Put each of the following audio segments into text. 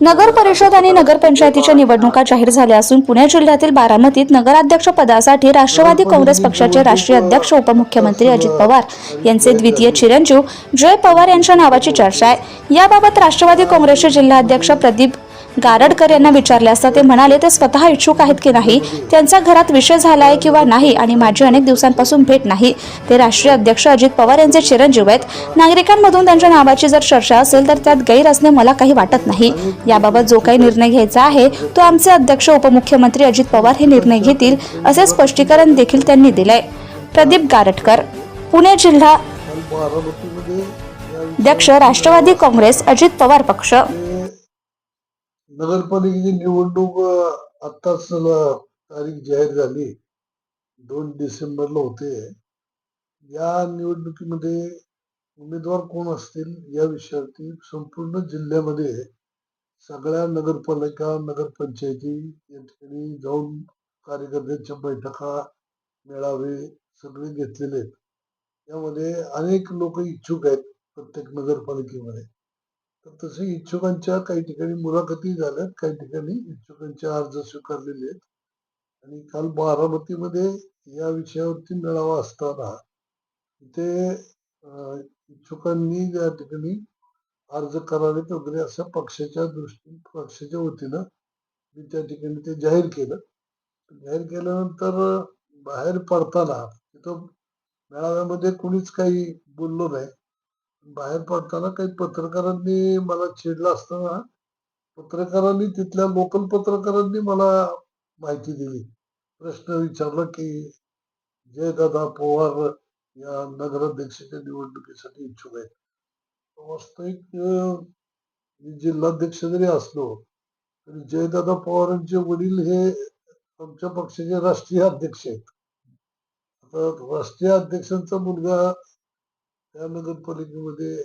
नगर परिषद आणि नगरपंचायतीच्या निवडणुका जाहीर झाल्या असून पुणे जिल्ह्यातील बारामतीत नगराध्यक्ष पदासाठी राष्ट्रवादी काँग्रेस पक्षाचे राष्ट्रीय अध्यक्ष उपमुख्यमंत्री अजित पवार यांचे द्वितीय चिरंजीव जय पवार यांच्या नावाची चर्चा आहे. याबाबत राष्ट्रवादी काँग्रेसचे जिल्हाध्यक्ष प्रदीप गारडकर यांना विचारले असता ते म्हणाले ते स्वतः इच्छुक आहेत की नाही? त्यांचा घरात विषय झाला आहे किंवा नाही आणि माझी अनेक दिवसांपासून भेट नाही. ते राष्ट्रीय अध्यक्ष अजित पवार यांचे चिरंजीव आहेत. नागरिकांमधून त्यांच्या नावाची जर चर्चा असेल तर त्यात गैर असणे मला काही वाटत नाही. याबाबत जो काही निर्णय घ्यायचा आहे तो आमचे अध्यक्ष उपमुख्यमंत्री अजित पवार हे निर्णय घेतील असे स्पष्टीकरण देखील त्यांनी दिलंय. प्रदीप गारटकर पुणे जिल्हा अध्यक्ष राष्ट्रवादी काँग्रेस अजित पवार पक्ष. नगरपालिकेची निवडणूक आत्ताच तारीख जाहीर झाली. दोन डिसेंबरला होते. या निवडणुकीमध्ये उमेदवार कोण असतील या विषयावरती संपूर्ण जिल्ह्यामध्ये सगळ्या नगरपालिका नगरपंचायती या ठिकाणी जाऊन कार्यकर्त्यांच्या बैठका मेळावे सगळे घेतलेले आहेत. यामध्ये अनेक लोक इच्छुक आहेत प्रत्येक नगरपालिकेमध्ये. तसे इच्छुकांच्या काही ठिकाणी मुलाखती झाल्यात काही ठिकाणी इच्छुकांचे अर्ज स्वीकारलेले आहेत. आणि काल बारामतीमध्ये या विषयावरती मेळावा असताना तिथे इच्छुकांनी या ठिकाणी अर्ज करावेत वगैरे असं पक्षाच्या दृष्टीने पक्षाच्या वतीनं मी त्या ठिकाणी ते जाहीर केलं. जाहीर केल्यानंतर बाहेर पडताना तिथं मेळाव्यामध्ये कुणीच काही बोललो नाही. बाहेर पडताना काही पत्रकारांनी मला छेडला असताना पत्रकारांनी तिथल्या लोकल पत्रकारांनी मला माहिती दिली. प्रश्न विचारला की जयदादा पवार या नगराध्यक्षाच्या निवडणुकीसाठी इच्छुक आहेत. वास्तविक मी जिल्हाध्यक्ष जरी असलो तरी जयदादा पवारांचे वडील हे आमच्या पक्षाचे राष्ट्रीय अध्यक्ष आहेत. आता राष्ट्रीय अध्यक्षांचा मुलगा त्या नगरपालिकेमध्ये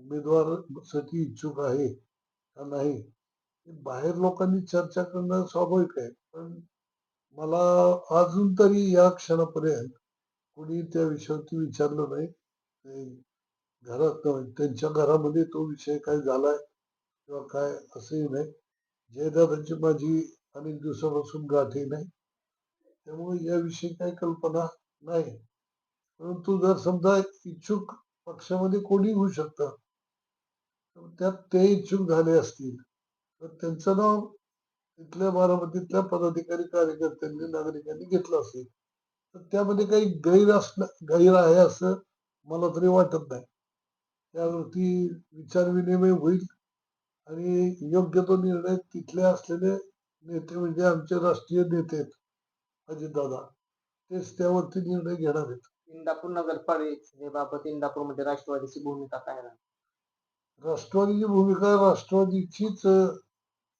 उमेदवारसाठी इच्छुक आहे का नाही हे बाहेर लोकांनी चर्चा करणं स्वाभाविक आहे. पण मला अजून तरी या क्षणापर्यंत कोणी त्या विषयावरती विचारलं नाही. ते घरात त्यांच्या घरामध्ये तो विषय काय झालाय किंवा काय असंही नाही. जयदादांची माझी अनेक दिवसापासून गाठी नाही. त्यामुळे याविषयी काही कल्पना नाही. परंतु जर समजा इच्छुक पक्षामध्ये कोणी होऊ शकतं तर त्यात ते इच्छुक झाले असतील तर त्यांचं नाव तिथल्या बारामतीतल्या पदाधिकारी कार्यकर्त्यांनी नागरिकांनी घेतलं असेल तर त्यामध्ये काही गैर असणं गैर आहे असं मला तरी वाटत नाही. त्यावरती विचारविनिमय होईल आणि योग्य तो निर्णय तिथले असलेले नेते म्हणजे आमचे राष्ट्रीय नेते आहेत अजितदादा तेच त्यावरती निर्णय घेणार आहेत. इंदापूर नगरपालिकेबाबत इंदापूरमध्ये राष्ट्रवादीची भूमिका काय राहणार राष्ट्रवादीची भूमिका राष्ट्रवादीचीच अं,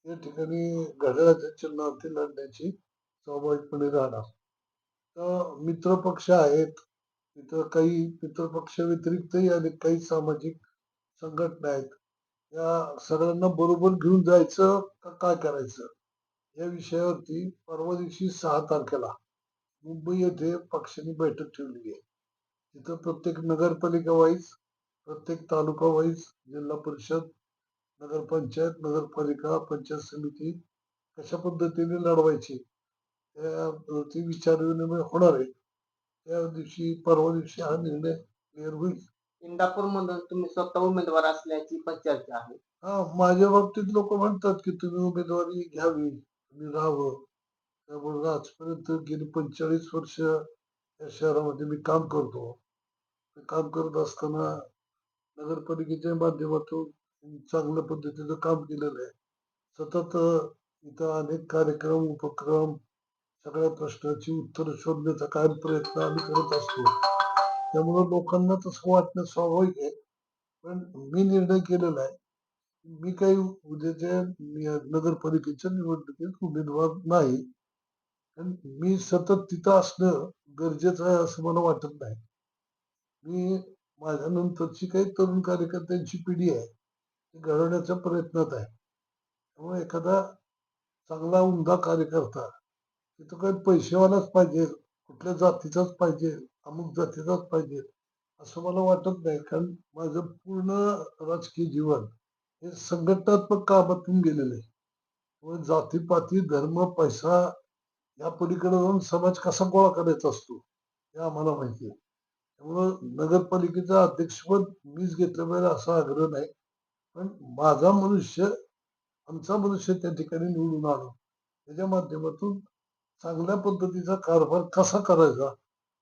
या ठिकाणी घड्याळाच्या चिन्हावरती लढण्याची स्वाभाविकपणे राहणार. तर मित्र पक्ष आहेत मित्र काही मित्र पक्ष व्यतिरिक्तही अनेक काही सामाजिक संघटना आहेत. या सगळ्यांना बरोबर घेऊन जायचं का काय करायचं? या विषयावरती परवा दिवशी सहा तारखेला मुंबई येथे पक्षाने बैठक ठेवली आहे. तिथं प्रत्येक नगरपालिका वाईज प्रत्येक तालुका वाईज जिल्हा परिषद नगरपंचायत नगरपालिका पंचायत समिती कशा पद्धतीने लढवायची त्यावरती विचारविनिमय होणार आहे. त्या दिवशी परवा दिवशी हा निर्णय क्लिअर होईल. इंदापूर मधून तुम्ही स्वतः उमेदवार असल्याची पण चर्चा आहे. हा माझ्या बाबतीत लोक म्हणतात की तुम्ही उमेदवारी घ्यावी तुम्ही राहावं. त्यामुळे आजपर्यंत गेली पंचेचाळीस वर्ष या शहरामध्ये मी काम करतो. ते काम करत असताना नगरपालिकेच्या माध्यमातून चांगल्या पद्धतीचं काम केलेलं आहे. सतत इथं अनेक कार्यक्रम उपक्रम सगळ्या प्रश्नाची उत्तर शोधण्याचा कायम प्रयत्न आम्ही करत असतो. त्यामुळं लोकांना तसं वाटणं स्वाभाविक आहे. पण मी निर्णय केलेला आहे. मी काही उद्याच्या नगरपालिकेच्या निवडणुकीत उमेदवार नाही. मी सतत तिथं असणं गरजेचं आहे असं मला वाटत नाही. मी माझ्या नंतरची काही तरुण कार्यकर्त्यांची पिढी आहे ती घडवण्याच्या प्रयत्नात आहे. त्यामुळे एखादा चांगला उमदा कार्यकर्ता तिथं काही पैसेवालाच पाहिजे कुठल्या जातीचाच पाहिजे अमुक जातीचाच पाहिजे असं मला वाटत नाही. कारण माझं पूर्ण राजकीय जीवन हे संघटनात्मक कामातून गेलेलं आहे. जातीपाती धर्म पैसा या पलीकडे जाऊन समाज कसा गोळा करायचा असतो हे आम्हाला माहिती आहे त्यामुळं नगरपालिकेचं अध्यक्षपद मीच घेतलं पाहिजे असा आग्रह नाही पण माझा मनुष्य आमचा मनुष्य त्या ठिकाणी निवडून आलो त्याच्या माध्यमातून चांगल्या पद्धतीचा कारभार कसा करायचा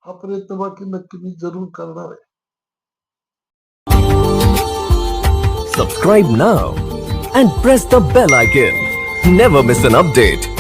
हा प्रयत्न बाकी नक्की मी जरूर करणार आहे Subscribe now and press the bell icon. Never miss an update.